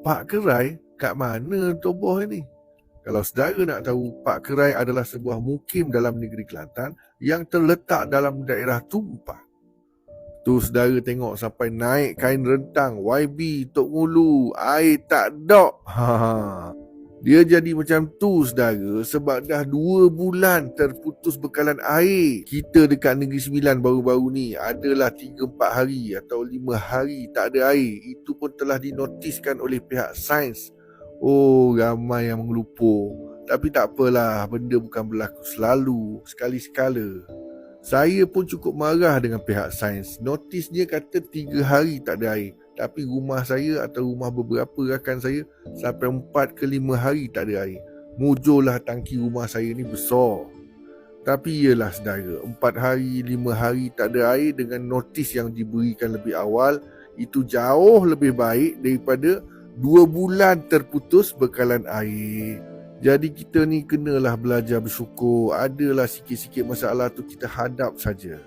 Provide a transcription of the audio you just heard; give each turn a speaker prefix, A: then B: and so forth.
A: Pak Kerai kat mana Toboh ni? Kalau saudara nak tahu, Pak Kerai adalah sebuah mukim dalam negeri Kelantan yang terletak dalam daerah Tumpang. Tu saudara tengok sampai naik kain rentang YB Tok Ngulu air tak dok. Ha. Dia jadi macam tu saudara sebab dah dua bulan terputus bekalan air. Kita dekat Negeri Sembilan baru-baru ni adalah 3-4 hari atau 5 hari tak ada air. Itu pun telah dinotiskan oleh pihak sains. Oh ramai yang mengelupur. Tapi tak apalah benda bukan berlaku selalu. Sekali-sekala. Saya pun cukup marah dengan pihak sains. Notisnya kata tiga hari tak ada air. Tapi rumah saya atau rumah beberapa rakan saya sampai empat ke lima hari tak ada air. Mujurlah tangki rumah saya ni besar. Tapi iyalah saudara, empat hari, lima hari tak ada air dengan notis yang diberikan lebih awal, itu jauh lebih baik daripada dua bulan terputus bekalan air. Jadi kita ni kenalah belajar bersyukur. Adalah sikit-sikit masalah tu kita hadap saja.